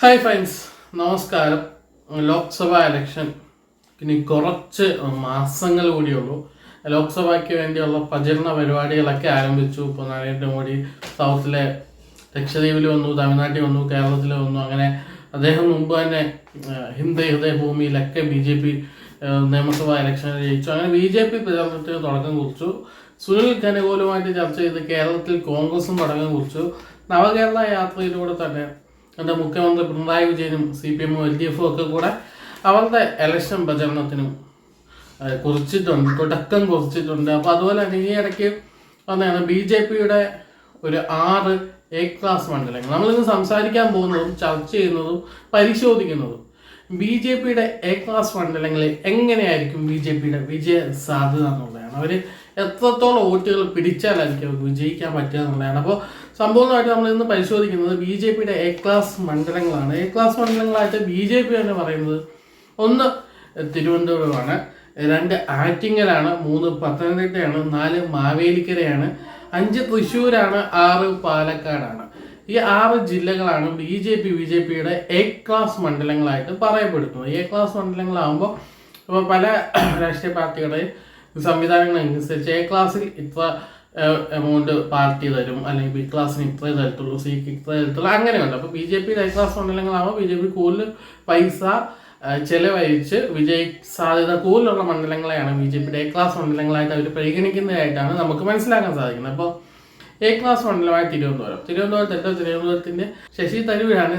Hi friends നമസ്കാരം. Lok Sabha election ഇനി കുറച്ച് മാസങ്ങൾ കൂടിയുള്ളൂ. ലോക്സഭയ്ക്ക് വേണ്ടിയുള്ള പ്രചരണ പരിപാടികളൊക്കെ ആരംഭിച്ചു. ഇപ്പോൾ നരേന്ദ്രമോദി സൗത്തിലെ ലക്ഷദ്വീപിൽ വന്നു തമിഴ്നാട്ടിൽ വന്നു കേരളത്തിൽ വന്നു. അങ്ങനെ അദ്ദേഹം മുമ്പ് തന്നെ ഹിന്ദു ഹൃദയഭൂമിയിലൊക്കെ ബി ജെ പി നിയമസഭാ ഇലക്ഷൻ ജയിച്ചു. അങ്ങനെ ബി ജെ പി പ്രചാരണത്തിന് തുടക്കം കുറിച്ചു. സുനിൽ ഘനകോലുമായിട്ട് ചർച്ച ചെയ്ത് കേരളത്തിൽ കോൺഗ്രസും തുടക്കം കുറിച്ചു. നവകേരള യാത്രയിലൂടെ തന്നെ എന്റെ മുഖ്യമന്ത്രി പിണറായി വിജയനും സി പി എമ്മും എൽ ഡി എഫും ഒക്കെ കൂടെ അവരുടെ ഇലക്ഷൻ പ്രചരണത്തിനും കുറിച്ചിട്ടുണ്ട് തുടക്കം കുറിച്ചിട്ടുണ്ട്. അപ്പോൾ അതുപോലെ തന്നെ ഈ ഇടയ്ക്ക് വന്നതാണ് ബി ജെ പിയുടെ ഒരു ആറ് എ ക്ലാസ് മണ്ഡലങ്ങൾ. നമ്മളിന്ന് സംസാരിക്കാൻ പോകുന്നതും ചർച്ച ചെയ്യുന്നതും പരിശോധിക്കുന്നതും ബി ജെ പിയുടെ എ ക്ലാസ് മണ്ഡലങ്ങളിൽ എങ്ങനെയായിരിക്കും ബി ജെ പിയുടെ വിജയ സാധ്യത എന്നുള്ളതാണ്. അവർ എത്രത്തോളം വോട്ടുകൾ പിടിച്ചാലായിരിക്കും അവർക്ക് വിജയിക്കാൻ പറ്റുക എന്നുള്ളതാണ്. അപ്പോൾ സമ്പൂർണമായിട്ട് നമ്മൾ ഇന്ന് പരിശോധിക്കുന്നത് ബി ജെ പിയുടെ എ ക്ലാസ് മണ്ഡലങ്ങളാണ്. എ ക്ലാസ് മണ്ഡലങ്ങളായിട്ട് ബി ജെ പി തന്നെ പറയുന്നത് ഒന്ന് തിരുവനന്തപുരമാണ് രണ്ട് ആറ്റിങ്ങലാണ് മൂന്ന് പത്തനംതിട്ടയാണ് നാല് മാവേലിക്കരയാണ് അഞ്ച് തൃശ്ശൂരാണ് ആറ് പാലക്കാടാണ്. ഈ ആറ് ജില്ലകളാണ് B J P B J പിയുടെ എ ക്ലാസ് മണ്ഡലങ്ങളായിട്ട് പറയപ്പെടുന്നത്. എ ക്ലാസ് മണ്ഡലങ്ങളാകുമ്പോൾ ഇപ്പോൾ പല രാഷ്ട്രീയ പാർട്ടികളുടെയും സംവിധാനങ്ങളനുസരിച്ച് എ ക്ലാസ്സിൽ ഇത്ര എമൗണ്ട് പാർട്ടി തരും അല്ലെങ്കിൽ ബി ക്ലാസ്സിന് ഇത്രേ തരത്തുള്ളൂ സിക്ക് ഇത്രേ തരത്തുള്ളൂ അങ്ങനെയുണ്ട് അപ്പോൾ B J P high class മണ്ഡലങ്ങളാകുമ്പോൾ B J P കൂടുതൽ പൈസ ചെലവഴിച്ച് വിജയ സാധ്യത കൂടുതലുള്ള മണ്ഡലങ്ങളെയാണ് ബി ജെ പിയുടെ എ ക്ലാസ് മണ്ഡലങ്ങളായിട്ട് അവർ പരിഗണിക്കുന്നതായിട്ടാണ് നമുക്ക് മനസ്സിലാക്കാൻ സാധിക്കുന്നത്. അപ്പോൾ എ ക്ലാസ് മണ്ഡലമായ തിരുവനന്തപുരം. തിരുവനന്തപുരത്തെ തിരുവനന്തപുരത്തിന്റെ ശശി തരൂരാണ്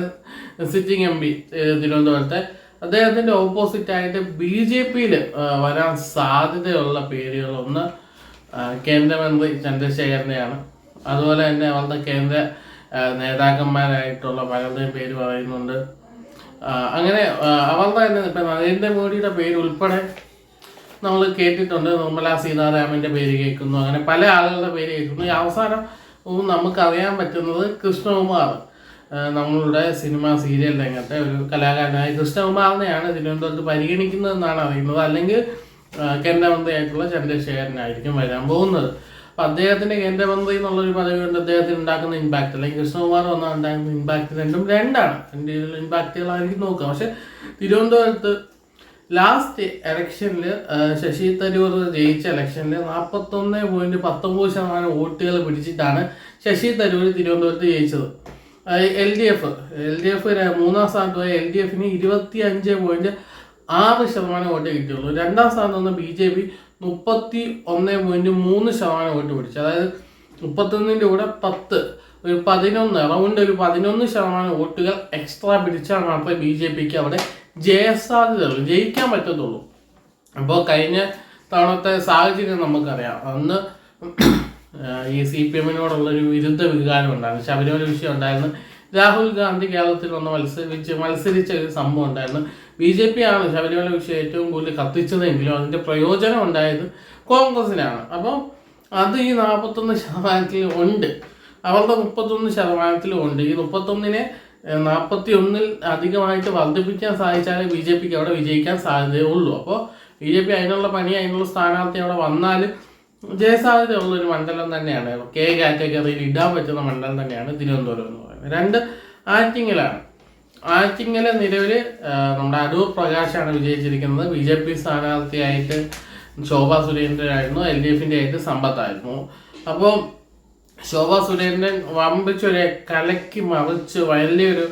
സിറ്റിംഗ് എം പി തിരുവനന്തപുരത്തെ അദ്ദേഹത്തിന്റെ ഓപ്പോസിറ്റായിട്ട് ബി ജെ പിയിൽ വരാൻ സാധ്യതയുള്ള ആ, കേന്ദ്രമന്ത്രി ചന്ദ്രശേഖരനെയാണ്. അതുപോലെ തന്നെ അവരുടെ കേന്ദ്ര നേതാക്കന്മാരായിട്ടുള്ള പലരുടെയും പേര് പറയുന്നുണ്ട്. അങ്ങനെ അവരുടെ തന്നെ ഇപ്പം നരേന്ദ്രമോദിയുടെ പേര് ഉൾപ്പെടെ നമ്മൾ കേട്ടിട്ടുണ്ട്. നിർമ്മല സീതാരാമന്റെ പേര് കേൾക്കുന്നു. അങ്ങനെ പല ആളുകളുടെ പേര് കേൾക്കുന്നു. ഈ അവസാനം നമുക്കറിയാൻ പറ്റുന്നത് കൃഷ്ണകുമാർ നമ്മളുടെ സിനിമ സീരിയൽ രംഗത്തെ ഒരു കലാകാരനായ കൃഷ്ണകുമാറിനെയാണ് തിരുവനന്തപുരത്ത് പരിഗണിക്കുന്നതെന്നാണ് അറിയുന്നത്. അല്ലെങ്കിൽ കേന്ദ്രമന്ത്രിയായിട്ടുള്ള ചന്ദ്രശേഖരനായിരിക്കും വരാൻ പോകുന്നത്. അപ്പൊ അദ്ദേഹത്തിന്റെ കേന്ദ്രമന്ത്രി എന്നുള്ളൊരു പദവി കൊണ്ട് അദ്ദേഹത്തിന് ഉണ്ടാക്കുന്ന ഇമ്പാക്ട് അല്ലെങ്കിൽ കൃഷ്ണകുമാർ വന്നാൽ ഉണ്ടാക്കുന്ന ഇമ്പാക്ട് രണ്ടും രണ്ടാണ്. രണ്ട് രീതിയിലുള്ള ഇമ്പാക്റ്റുകളായിരിക്കും നോക്കുക. പക്ഷെ തിരുവനന്തപുരത്ത് ലാസ്റ്റ് ഇലക്ഷനിൽ ശശി തരൂർ ജയിച്ച ഇലക്ഷനിൽ നാൽപ്പത്തൊന്ന് പോയിന്റ് പത്തൊമ്പത് ശതമാനം വോട്ടുകൾ പിടിച്ചിട്ടാണ് ശശി തരൂർ തിരുവനന്തപുരത്ത് ജയിച്ചത്. L D F. L D F മൂന്നാം സ്ഥാനത്ത് പോയ എൽ ഡി എഫിന് ഇരുപത്തി അഞ്ച് പോയിന്റ് ആറ് ശതമാനം വോട്ട് കിട്ടിയുള്ളൂ. രണ്ടാം സ്ഥാനത്ത് വന്ന ബി ജെ പി മുപ്പത്തി ഒന്ന് പോയിന്റ് മൂന്ന് ശതമാനം വോട്ട് പിടിച്ചു. അതായത് മുപ്പത്തൊന്നിന്റെ കൂടെ പത്ത് ഒരു പതിനൊന്ന്. റൗണ്ട് ഒരു പതിനൊന്ന് ശതമാനം വോട്ടുകൾ എക്സ്ട്രാ പിടിച്ചാൽ മാത്രമേ ബി ജെ പിക്ക് അവിടെ ജയസാധ്യതയുള്ളൂ. ജയിക്കാൻ പറ്റത്തുള്ളൂ. അപ്പോൾ കഴിഞ്ഞ തവണത്തെ സാഹചര്യം നമുക്കറിയാം. അന്ന് ഈ സി പി എമ്മിനോടുള്ളൊരു വിരുദ്ധ വികാരം ഉണ്ടായിരുന്നു. ശബരിമല വിഷയം ഉണ്ടായിരുന്നു. രാഹുൽ ഗാന്ധി കേരളത്തിൽ വന്ന് മത്സരിച്ച് മത്സരിച്ച ഒരു സംഭവം ഉണ്ടായിരുന്നു. ബി ജെ പി ആണ് ശബരിമല വിഷയം ഏറ്റവും കൂടുതൽ കത്തിച്ചതെങ്കിലും അതിന്റെ പ്രയോജനം ഉണ്ടായത് കോൺഗ്രസിനാണ്. അപ്പോൾ അത് ഈ നാൽപ്പത്തൊന്ന് ശതമാനത്തിൽ ഉണ്ട്. അവരുടെ മുപ്പത്തൊന്ന് ശതമാനത്തിലും ഉണ്ട്. ഈ മുപ്പത്തൊന്നിനെ നാൽപ്പത്തി ഒന്നിൽ അധികമായിട്ട് വർദ്ധിപ്പിക്കാൻ സാധിച്ചാലേ ബി ജെ പിക്ക് അവിടെ വിജയിക്കാൻ സാധ്യതയുള്ളൂ അപ്പോൾ ബി ജെ പി അതിനുള്ള പണി അതിനുള്ള സ്ഥാനാർത്ഥി അവിടെ വന്നാൽ ജയസാധ്യതയുള്ള ഒരു മണ്ഡലം തന്നെയാണ്. കെ കാറ്റഗറിയിൽ ഇടാൻ പറ്റുന്ന മണ്ഡലം തന്നെയാണ് തിരുവനന്തപുരം എന്ന് പറയുന്നത്. രണ്ട് ആറ്റിങ്ങലാണ്. ആറ്റിങ്ങൽ നിലവിൽ നമ്മുടെ അടൂർ പ്രകാശാണ് വിജയിച്ചിരിക്കുന്നത്. ബി ജെ പി സ്ഥാനാർത്ഥിയായിട്ട് ശോഭ സുരേന്ദ്രനായിരുന്നു എൽ ഡി എഫിന്റെ ആയിട്ട് സമ്പത്തായിരുന്നു. അപ്പോൾ ശോഭ സുരേന്ദ്രൻ വമ്പിച്ചൊരു കലക്കി മറിച്ച് വലിയൊരു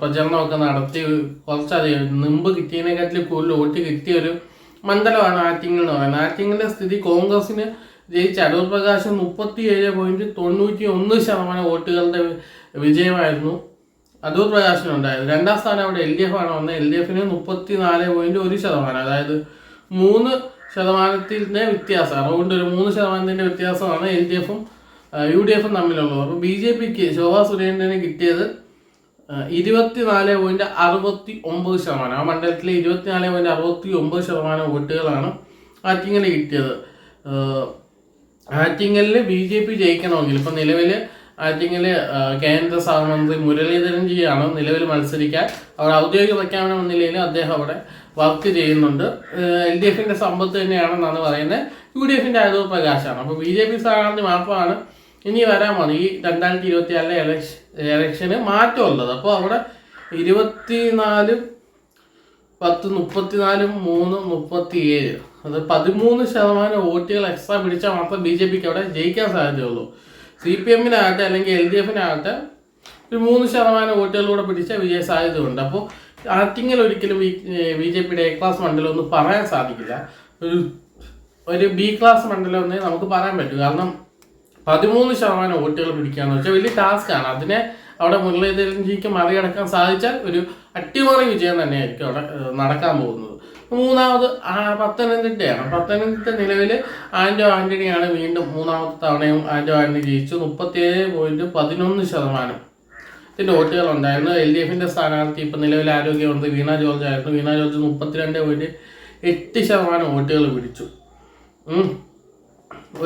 പ്രചരണമൊക്കെ നടത്തി. കുറച്ചധികം മുമ്പ് കിട്ടിയതിനെക്കാട്ടിൽ കൂടുതൽ വോട്ട് കിട്ടിയ ഒരു മണ്ഡലമാണ് ആറ്റിങ്ങൽ എന്ന് പറയുന്നത്. ആറ്റിങ്ങലിന്റെ സ്ഥിതി കോൺഗ്രസിന് ജയിച്ച അടൂർ പ്രകാശ് മുപ്പത്തി ഏഴ് പോയിന്റ് തൊണ്ണൂറ്റി ഒന്ന് ശതമാനം വോട്ടുകളുടെ വിജയമായിരുന്നു. അടൂർ പ്രകാശിനുണ്ടായത് രണ്ടാം സ്ഥാനം അവിടെ എൽ ഡി എഫ് ആണ് വന്നത്. എൽ ഡി എഫിന് മുപ്പത്തി നാല് പോയിന്റ് ഒരു ശതമാനം. അതായത് മൂന്ന് ശതമാനത്തിന്റെ വ്യത്യാസം. അറൗണ്ട് ഒരു മൂന്ന് ശതമാനത്തിന്റെ വ്യത്യാസമാണ് എൽ ഡി എഫും യു ഡി എഫും തമ്മിലുള്ളത്. അപ്പോൾ ബി ജെ പിക്ക് ശോഭാ സുരേന്ദ്രന് കിട്ടിയത് ഇരുപത്തിനാല് പോയിന്റ് അറുപത്തി ഒമ്പത് ശതമാനം. ആ മണ്ഡലത്തിലെ ഇരുപത്തിനാല് പോയിന്റ് അറുപത്തി ഒമ്പത് ശതമാനം വോട്ടുകളാണ് ആറ്റിങ്ങൽ കിട്ടിയത്. ആറ്റിങ്ങലിൽ ബി ജെ പി ജയിക്കണമെങ്കിൽ ഇപ്പം നിലവിൽ ആറ്റിങ്ങൽ കേന്ദ്ര സഹമന്ത്രി മുരളീധരൻ ജിയാണ് നിലവിൽ മത്സരിക്കാൻ അവർ ഔദ്യോഗിക പ്രഖ്യാപനം എന്ന നിലയിൽ അദ്ദേഹം അവിടെ വർക്ക് ചെയ്യുന്നുണ്ട്. എൽ ഡി എഫിന്റെ സമ്പത്ത് തന്നെയാണെന്നാണ് പറയുന്നത്. യു ഡി എഫിന്റെ അരൂർ പ്രകാശാണ് അപ്പോൾ ബി ജെ പി സ്ഥാനാർത്ഥി മാത്രമാണ് ഇനി വരാൻ പോകുന്നത് ഈ രണ്ടായിരത്തി ഇരുപത്തി നാലിലെ എലക്ഷ എലക്ഷന് മാറ്റമുള്ളത്. അപ്പോൾ അവിടെ ഇരുപത്തിനാലും പത്ത് മുപ്പത്തിനാലും മൂന്ന് മുപ്പത്തിയേഴ്. അത് പതിമൂന്ന് ശതമാനം വോട്ടുകൾ എക്സ്ട്രാ പിടിച്ചാൽ മാത്രം ബി ജെ പിക്ക് അവിടെ ജയിക്കാൻ സാധ്യതയുള്ളൂ. സി പി എമ്മിനാകട്ടെ അല്ലെങ്കിൽ എൽ ഡി എഫിനാകട്ടെ ഒരു മൂന്ന് ശതമാനം വോട്ടുകളിലൂടെ പിടിച്ച വിജയ സാധ്യതയുണ്ട് അപ്പോൾ ആറ്റിങ്ങൽ ഒരിക്കലും ബി ജെ പിയുടെ എ ക്ലാസ് മണ്ഡലം ഒന്നും പറയാൻ സാധിക്കില്ല. ഒരു ഒരു ബി ക്ലാസ് മണ്ഡലം എന്നേ നമുക്ക് പറയാൻ പറ്റും. കാരണം പതിമൂന്ന് ശതമാനം വോട്ടുകൾ പിടിക്കാന്ന് വെച്ചാൽ വലിയ ടാസ്ക്കാണ്. അതിനെ അവിടെ മുരളീധരൻജിക്ക് മറികടക്കാൻ സാധിച്ചാൽ ഒരു അട്ടിമറി വിജയം തന്നെയായിരിക്കും അവിടെ നടക്കാൻ പോകുന്നത്. മൂന്നാമത് പത്തനംതിട്ടയാണ്. പത്തനംതിട്ട നിലവിൽ ആൻഡോ ആന്റണിയാണ് വീണ്ടും മൂന്നാമത്തെ തവണയും ആൻഡോ ആന്റണി ജയിച്ചു. മുപ്പത്തിയേഴ് പോയിന്റ് പതിനൊന്ന് ശതമാനം ത്തിന്റെ വോട്ടുകൾ ഉണ്ടായിരുന്നു എൽ ഡി എഫിന്റെ സ്ഥാനാർത്ഥി ഇപ്പം നിലവിൽ ആരോഗ്യമന്ത്രി വീണ ജോർജ് ആയിരുന്നു. വീണ ജോർജ് മുപ്പത്തിരണ്ട് പോയിന്റ് എട്ട് ശതമാനം വോട്ടുകൾ പിടിച്ചു.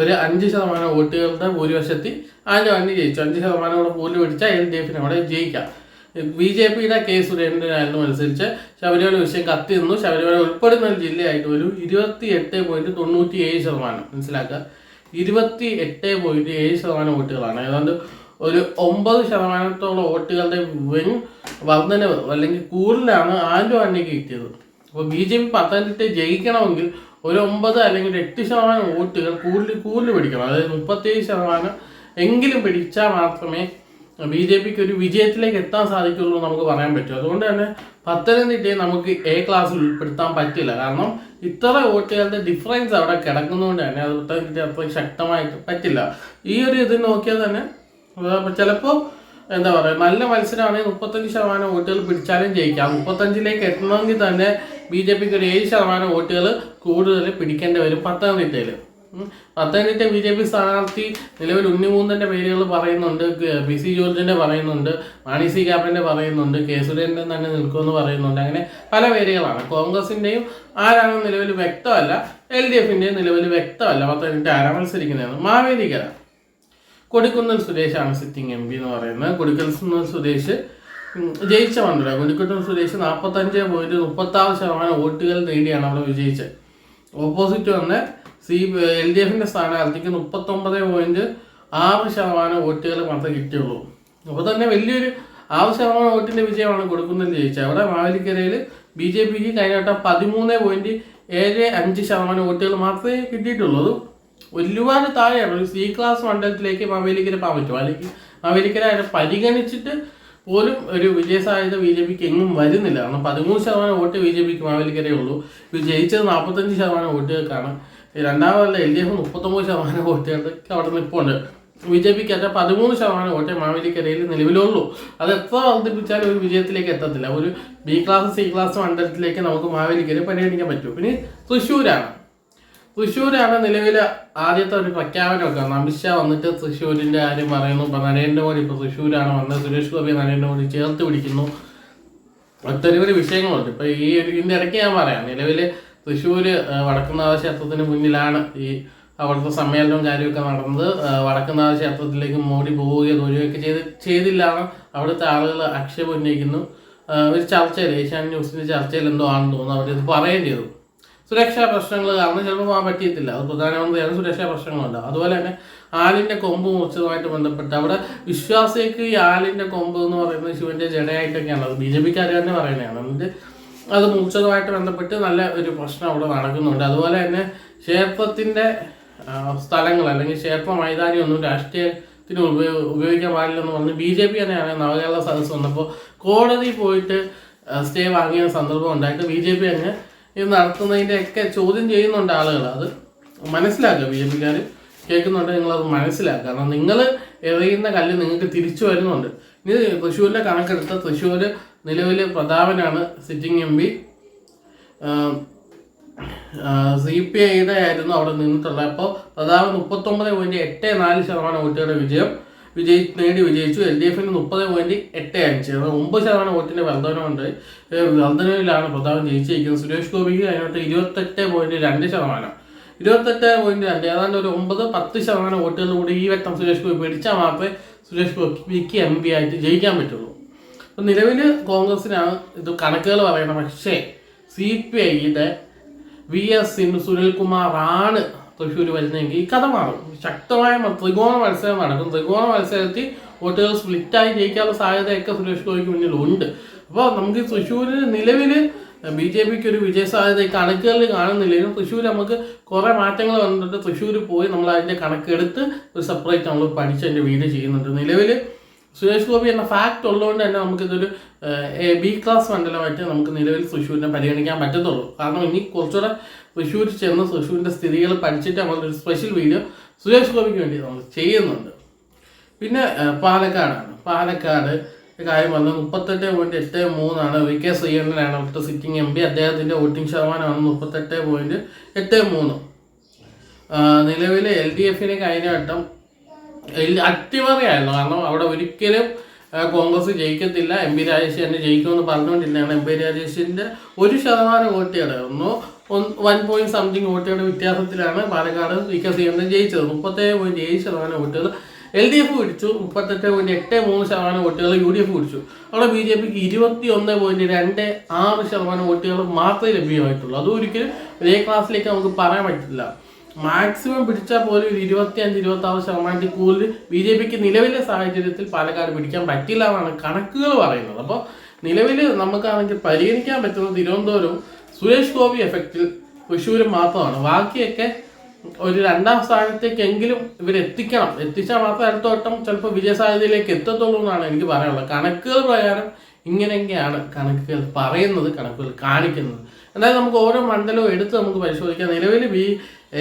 ഒരു അഞ്ച് ശതമാനം വോട്ടുകളുടെ ഭൂരിപക്ഷത്തിൽ ആൻഡോ ആന്റണി ജയിച്ചു. അഞ്ച് ശതമാനം കൂടെ പോലും പിടിച്ചാൽ എൽ ഡി എഫിന് അവിടെ ജയിക്കാം. ബി ജെ പിയുടെ കെ സുരേന്ദ്രനായിരുന്നു മത്സരിച്ച് ശബരിമല വിഷയം കത്തി നിന്നു ശബരിമല ഉൾപ്പെടുന്ന ഒരു ജില്ലയായിട്ട് ഒരു ഇരുപത്തി എട്ട് പോയിന്റ് തൊണ്ണൂറ്റി ഏഴ് ശതമാനം മനസ്സിലാക്കുക. ഇരുപത്തി എട്ട് പോയിന്റ് ഏഴ് ശതമാനം വോട്ടുകളാണ്. ഏതാണ്ട് ഒരു ഒമ്പത് ശതമാനത്തോളം വോട്ടുകളുടെ വെൻ വർധനവ് അല്ലെങ്കിൽ കൂടുതലാണ് ആൻഡോ ആന്റണിക്ക് കിട്ടിയത്. അപ്പോൾ ബി ജെ പി പത്തനംതിട്ട ജയിക്കണമെങ്കിൽ ഒരു ഒമ്പത് അല്ലെങ്കിൽ എട്ട് ശതമാനം വോട്ടുകൾ കൂടുതൽ കൂടുതൽ പിടിക്കണം. അതായത് മുപ്പത്തേഴ് ശതമാനം എങ്കിലും പിടിച്ചാൽ മാത്രമേ ബി ജെ പിക്ക് ഒരു വിജയത്തിലേക്ക് എത്താൻ സാധിക്കുള്ളൂ നമുക്ക് പറയാൻ പറ്റും. അതുകൊണ്ട് തന്നെ പത്തനംതിട്ടയെ നമുക്ക് എ ക്ലാസ്സിൽ ഉൾപ്പെടുത്താൻ പറ്റില്ല. കാരണം ഇത്ര വോട്ടുകളുടെ ഡിഫറൻസ് അവിടെ കിടക്കുന്നതുകൊണ്ട് തന്നെ അത് പത്തനംതിട്ട അത്ര ശക്തമായിട്ട് പറ്റില്ല. ഈ ഒരു ഇത് നോക്കിയാൽ തന്നെ ചിലപ്പോൾ എന്താ പറയുക നല്ല മത്സരമാണെങ്കിൽ മുപ്പത്തഞ്ച് ശതമാനം വോട്ടുകൾ പിടിച്ചാലും ജയിക്കാം. മുപ്പത്തഞ്ചിലേക്ക് എത്തണമെങ്കിൽ തന്നെ ബി ജെ പിക്ക് ഒരു ഏഴ് ശതമാനം വോട്ടുകൾ കൂടുതൽ പിടിക്കേണ്ടി വരും പത്തനംതിട്ടയിൽ. പത്തനംതിട്ട ബി ജെ പി സ്ഥാനാർത്ഥി നിലവിൽ ഉണ്ണിമൂന്നന്റെ പേരുകൾ പറയുന്നുണ്ട് പി സി ജോർജിന്റെ പറയുന്നുണ്ട് മാണി സി കാപ്പന്റെ പറയുന്നുണ്ട് കെ സുരേന്ദ്രൻ തന്നെ നിൽക്കുമെന്ന് പറയുന്നുണ്ട്. അങ്ങനെ പല പേരുകളാണ്. കോൺഗ്രസിന്റെയും ആരാണ് നിലവിൽ വ്യക്തമല്ല എൽ ഡി എഫിന്റെയും നിലവിൽ വ്യക്തമല്ല. പത്തനംതിട്ട ആരാ മത്സരിക്കുന്നതെന്ന്. മാവേലിക്കര കൊടിക്കുന്നൽ സുരേഷാണ് സിറ്റിംഗ് എം പി എന്ന് പറയുന്നത്. കൊടിക്കുന്നൽ സുരേഷ് ജയിച്ച മണ്ഡല. കൊടിക്കുന്നൽ സുരേഷ് നാൽപ്പത്തഞ്ച് പോയിന്റ് മുപ്പത്താറ് ശതമാനം വോട്ടുകൾ നേടിയാണ് അവിടെ വിജയിച്ചത്. ഓപ്പോസിറ്റ് വന്ന് സി എൽ ഡി എഫിന്റെ സ്ഥാനാർത്ഥിക്ക് മുപ്പത്തൊമ്പത് പോയിന്റ് ആറ് ശതമാനം വോട്ടുകൾ മാത്രമേ കിട്ടിയുള്ളൂ. അപ്പോൾ തന്നെ വലിയൊരു ആറ് ശതമാനം വോട്ടിന്റെ വിജയമാണ് കൊടുക്കുന്നത് ജയിച്ചത് അവിടെ മാവേലിക്കരയിൽ ബി ജെ പിക്ക് കഴിഞ്ഞ പതിമൂന്ന് പോയിന്റ് ഏഴ് അഞ്ച് ശതമാനം വോട്ടുകൾ മാത്രമേ കിട്ടിയിട്ടുള്ളൂ. അത് ഒരുപാട് താഴെയാണ്. ഒരു സി ക്ലാസ് മണ്ഡലത്തിലേക്ക് മാവേലിക്കര പോകാൻ പറ്റും അല്ലെങ്കിൽ മാവേലിക്കര അതിനെ പരിഗണിച്ചിട്ട് പോലും ഒരു വിജയ സാധ്യത ബി ജെ പിക്ക് എങ്ങും വരുന്നില്ല. കാരണം പതിമൂന്ന് ശതമാനം വോട്ട് ബി ജെ പിക്ക് മാവേലിക്കരയുള്ളൂ ഇത് ജയിച്ചത് നാൽപ്പത്തഞ്ച് ശതമാനം വോട്ടുകൾക്കാണ്. രണ്ടാമതല്ല എൽ ഡി എഫ് മുപ്പത്തൊമ്പത് ശതമാനം വോട്ടുകൾക്ക് അവിടെ നിൽപ്പുണ്ട്. ബി ജെ പിക്ക് അത്ര പതിമൂന്ന് ശതമാനം വോട്ടേ മാവേലിക്കരയിൽ നിലവിലുള്ളൂ. അത് എത്ര വർദ്ധിപ്പിച്ചാലും ഒരു വിജയത്തിലേക്ക് എത്തത്തില്ല. ഒരു ബി ക്ലാസ് സി ക്ലാസ് മണ്ഡലത്തിലേക്ക് നമുക്ക് മാവേലിക്കര പരിഗണിക്കാൻ പറ്റും. പിന്നെ തൃശ്ശൂരാണ്. തൃശ്ശൂരാണ് നിലവിലെ ആദ്യത്തെ ഒരു പ്രഖ്യാപനമൊക്കെ. അമിത്ഷാ വന്നിട്ട് തൃശ്ശൂരിന്റെ കാര്യം പറയുന്നു. ഇപ്പം നരേന്ദ്രമോദി ഇപ്പോൾ തൃശ്ശൂരാണ് വന്നത്. സുരേഷ് ഗോപി നരേന്ദ്രമോദി ചേർത്ത് പിടിക്കുന്നു. ഒട്ടനവധി വിഷയങ്ങളുണ്ട്. ഇപ്പം ഈ ഇതിന്റെ ഇടയ്ക്ക് ഞാൻ പറയാം. നിലവിൽ തൃശ്ശൂര് ആ, വടക്കുന്നാഥ ക്ഷേത്രത്തിന് മുന്നിലാണ് ഈ അവിടുത്തെ സമ്മേളനവും കാര്യമൊക്കെ നടന്നത്. വടക്കുന്നാഥ ക്ഷേത്രത്തിലേക്ക് മോഡി പോവുകയോ തൊഴിലുകയൊക്കെ ചെയ്ത് ചെയ്തില്ലാണ് അവിടുത്തെ ആളുകൾ ആക്ഷേപം ഉന്നയിക്കുന്നു. ഒരു ചർച്ചയിൽ ഏഷ്യാനെറ്റ് ന്യൂസിന്റെ ചർച്ചയിൽ എന്തോ ആണെന്ന് തോന്നുന്നു അവരിത് പറയുകയും ചെയ്തു. സുരക്ഷാ പ്രശ്നങ്ങൾ കാരണം ചിലപ്പോൾ പോകാൻ പറ്റിയിട്ടില്ല. അത് പ്രധാനമന്ത്രിയാണ് സുരക്ഷാ പ്രശ്നങ്ങളുണ്ട്. അതുപോലെ തന്നെ ആലിന്റെ കൊമ്പ് മുറിച്ചതുമായിട്ട് ബന്ധപ്പെട്ട് അവിടെ വിശ്വാസിക്ക് ഈ ആലിന്റെ കൊമ്പ് എന്ന് പറയുന്നത് ശിവന്റെ ജടയായിട്ടൊക്കെയാണ് അത് ബി ജെ പിക്കാർ തന്നെ പറയുന്നതാണ്. എന്നിട്ട് അത് മൂർച്ചതുമായിട്ട് ബന്ധപ്പെട്ട് നല്ല ഒരു പ്രശ്നം അവിടെ നടക്കുന്നുണ്ട്. അതുപോലെ തന്നെ ക്ഷേത്രത്തിന്റെ സ്ഥലങ്ങൾ അല്ലെങ്കിൽ ക്ഷേത്ര മൈതാനി ഒന്നും രാഷ്ട്രീയത്തിന് ഉപയോഗ ഉപയോഗിക്കാൻ പാടില്ലെന്ന് പറഞ്ഞ് ബി ജെ പി തന്നെയാണ് നവകേരള സദസ് വന്നപ്പോൾ കോടതി പോയിട്ട് സ്റ്റേ വാങ്ങിയ സന്ദർഭം ഉണ്ടായിട്ട് ബി ജെ പി തന്നെ ഇത് നടത്തുന്നതിന്റെ ഒക്കെ ചോദ്യം ചെയ്യുന്നുണ്ട് ആളുകൾ. അത് മനസ്സിലാക്കുക. ബി ജെ പിക്കാർ കേൾക്കുന്നുണ്ട് നിങ്ങളത് മനസ്സിലാക്കുക. കാരണം നിങ്ങൾ എറിയുന്ന കല്ല് നിങ്ങൾക്ക് തിരിച്ചു വരുന്നുണ്ട്. ഇനി തൃശ്ശൂരിലെ കണക്കെടുത്ത തൃശ്ശൂർ നിലവിൽ പ്രതാപനാണ് sitting M P. C P ഐയുടെ ആയിരുന്നു അവിടെ നിന്നിട്ടുള്ളത്. അപ്പോൾ പ്രതാപൻ മുപ്പത്തൊമ്പത് പോയിന്റ് എട്ട് നാല് ശതമാനം വോട്ടുകളുടെ വിജയം വിജയി നേടി വിജയിച്ചു. എൽ ഡി എഫിന് മുപ്പത് പോയിന്റ് എട്ട് അഞ്ച്. ഒമ്പത് ശതമാനം വോട്ടിന്റെ വർധനമുണ്ട് വർധനവിലാണ് പ്രതാപൻ ജയിച്ചിരിക്കുന്നത്. സുരേഷ് ഗോപിക്ക് അതിനകത്ത് ഇരുപത്തെട്ട് പോയിന്റ് രണ്ട് ശതമാനം. ഇരുപത്തെട്ട് പോയിന്റ് രണ്ട്. ഏതാണ്ട് ഒരു ഒമ്പത് പത്ത് ശതമാനം വോട്ടുകൾ കൂടി ഈ വട്ടം സുരേഷ് ഗോപി പിടിച്ചാൽ മാത്രമേ സുരേഷ് ഗോപിക്ക് എം പി ആയിട്ട് ജയിക്കാൻ പറ്റുള്ളൂ. നിലവിൽ കോൺഗ്രസിനാണ് ഇത് കണക്കുകൾ പറയുന്നത്. പക്ഷേ സി പി ഐയുടെ വി എസ് സുനിൽകുമാർ ആണ് തൃശ്ശൂർ വരുന്നതെങ്കിൽ ഈ കഥ മാറും. ശക്തമായ ത്രികോണ മത്സരം നടക്കും. ത്രികോണ മത്സരത്തിൽ വോട്ടുകൾ സ്പ്ലിറ്റായി ജയിക്കാനുള്ള സാധ്യതയൊക്കെ സുരേഷ് ഗോപിക്ക് മുന്നിൽ ഉണ്ട് അപ്പോൾ നമുക്ക് തൃശ്ശൂരിൽ നിലവിൽ ബി ജെ പിക്ക് ഒരു വിജയ സാധ്യത കണക്കുകളിൽ കാണുന്നില്ലെങ്കിലും തൃശ്ശൂർ നമുക്ക് കുറേ മാറ്റങ്ങൾ വന്നിട്ട് തൃശ്ശൂർ പോയി നമ്മൾ അതിന്റെ കണക്കെടുത്ത് ഒരു സെപ്പറേറ്റ് നമ്മൾ പഠിച്ച് അതിന്റെ വീഡിയോ ചെയ്യുന്നുണ്ട്. നിലവിൽ സുരേഷ് ഗോപി എന്ന ഫാക്ട് ഉള്ളതുകൊണ്ട് തന്നെ നമുക്കിതൊരു ബി ക്ലാസ് മണ്ഡലമായിട്ട് നമുക്ക് നിലവിൽ തൃശ്ശൂരിനെ പരിഗണിക്കാൻ പറ്റത്തുള്ളൂ. കാരണം ഇനി കുറച്ചുകൂടെ തൃശ്ശൂർ ചെന്ന് തൃശ്ശൂരിന്റെ സ്ഥിതികൾ പഠിച്ചിട്ട് നമ്മളൊരു സ്പെഷ്യൽ വീഡിയോ സുരേഷ് ഗോപിക്ക് വേണ്ടി നമ്മൾ ചെയ്യുന്നുണ്ട്. പിന്നെ പാലക്കാടാണ്. പാലക്കാട് കാര്യം പറഞ്ഞത് മുപ്പത്തെട്ട് പോയിന്റ് എട്ട് മൂന്നാണ് വി കെ ശ്രീകണ്ഠനാണ് അവിടുത്തെ സിറ്റിംഗ് എം പി അദ്ദേഹത്തിന്റെ വോട്ടിംഗ് ശതമാനമാണ് മുപ്പത്തെട്ട് പോയിന്റ് എട്ട് മൂന്ന്. നിലവിൽ എൽ ഡി എഫിന് കഴിഞ്ഞ വട്ടം അട്ടിമറിയായിരുന്നു. കാരണം അവിടെ ഒരിക്കലും കോൺഗ്രസ് ജയിക്കത്തില്ല. എം പി രാജേഷ് തന്നെ ജയിക്കുമെന്ന് പറഞ്ഞുകൊണ്ടിരുന്നതാണ് എം പി രാജേഷിന്റെ ഒരു ശതമാനം വോട്ടുകളുടെ ഒന്നോ വൺ പോയിന്റ് സംതിങ് വോട്ടുകളുടെ വ്യത്യാസത്തിലാണ് പാലക്കാട് വി കെ ശ്രീകണ്ഠൻ ജയിച്ചത്. മുപ്പത്തേഴ് പോയിന്റ് ഏഴ് ശതമാനം വോട്ടുകൾ എൽ ഡി എഫ് പിടിച്ചു. മുപ്പത്തെട്ട് പോയിന്റ് എട്ട് മൂന്ന് ശതമാനം വോട്ടുകൾ യു ഡി എഫ് പിടിച്ചു. അവിടെ ബി ജെ പിക്ക് ഇരുപത്തി ഒന്ന് പോയിന്റ് രണ്ട് ആറ് ശതമാനം വോട്ടുകൾ മാത്രമേ ലഭ്യമായിട്ടുള്ളൂ. അതൊരിക്കലും ഒരേ ക്ലാസ്സിലേക്ക് നമുക്ക് പറയാൻ പറ്റില്ല. മാക്സിമം പിടിച്ചാൽ പോലും ഒരു ഇരുപത്തി അഞ്ച് ഇരുപത്തി ആറ് ശതമാനത്തിൽ കൂടുതൽ ബി ജെ പിക്ക് നിലവിലെ സാഹചര്യത്തിൽ പാലക്കാട് പിടിക്കാൻ പറ്റില്ല എന്നാണ് കണക്കുകൾ പറയുന്നത്. അപ്പോൾ നിലവിൽ നമുക്കാണെങ്കിൽ പരിഗണിക്കാൻ പറ്റുന്ന തിരുവനന്തപുരവും സുരേഷ് ഗോപി എഫക്റ്റിൽ തൃശ്ശൂരും മാത്രമാണ്. ബാക്കിയൊക്കെ ഒരു രണ്ടാം സ്ഥാനത്തേക്കെങ്കിലും ഇവരെത്തിക്കണം എത്തിച്ചാൽ മാത്രമേ അടുത്ത വട്ടം ചിലപ്പോൾ വിജയസാധ്യതയിലേക്ക് എത്തത്തുള്ളൂ എന്നാണ് എനിക്ക് പറയാനുള്ളത്. കണക്കുകൾ പ്രകാരം ഇങ്ങനെയൊക്കെയാണ് കണക്കുകൾ പറയുന്നത് കണക്കുകൾ കാണിക്കുന്നത്. എന്തായാലും നമുക്ക് ഓരോ മണ്ഡലവും എടുത്ത് നമുക്ക് പരിശോധിക്കാം. നിലവിൽ ബി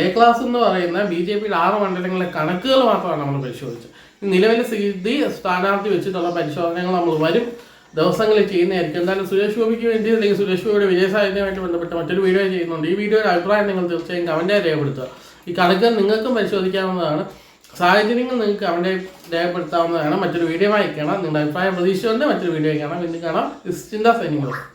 എ ക്ലാസ് എന്ന് പറയുന്ന ബി ജെ പിയുടെ ആറ് മണ്ഡലങ്ങളിലെ കണക്കുകൾ മാത്രമാണ് നമ്മൾ പരിശോധിച്ചത്. നിലവിലെ സ്ഥിതി സ്ഥാനാർത്ഥി വെച്ചിട്ടുള്ള പരിശോധനകൾ നമ്മൾ വരും. ദിവസങ്ങളിൽ ചെയ്യുന്നതായിരിക്കും. എന്തായാലും സുരേഷ് ഗോപിക്ക് വേണ്ടി അല്ലെങ്കിൽ സുരേഷ് ഗോപിയുടെ വിജയസാധ്യതയുമായിട്ട് ബന്ധപ്പെട്ട് മറ്റൊരു വീഡിയോ ചെയ്യുന്നുണ്ട്. ഈ വീഡിയോയുടെ അഭിപ്രായം നിങ്ങൾ തീർച്ചയായും കമന്റായി രേഖപ്പെടുത്തുക. ഈ കണക്ക് നിങ്ങൾക്കും പരിശോധിക്കാവുന്നതാണ്. സാഹചര്യങ്ങൾ നിങ്ങൾക്ക് കമന്റായി രേഖപ്പെടുത്താവുന്നതാണ്. മറ്റൊരു വീഡിയോ വായിക്കണം നിങ്ങളുടെ അഭിപ്രായം പ്രതീക്ഷിച്ചുകൊണ്ട് മറ്റൊരു വീഡിയോ കാണാം. പിന്നെ കാണാം. ചിന്താ സൈനികളും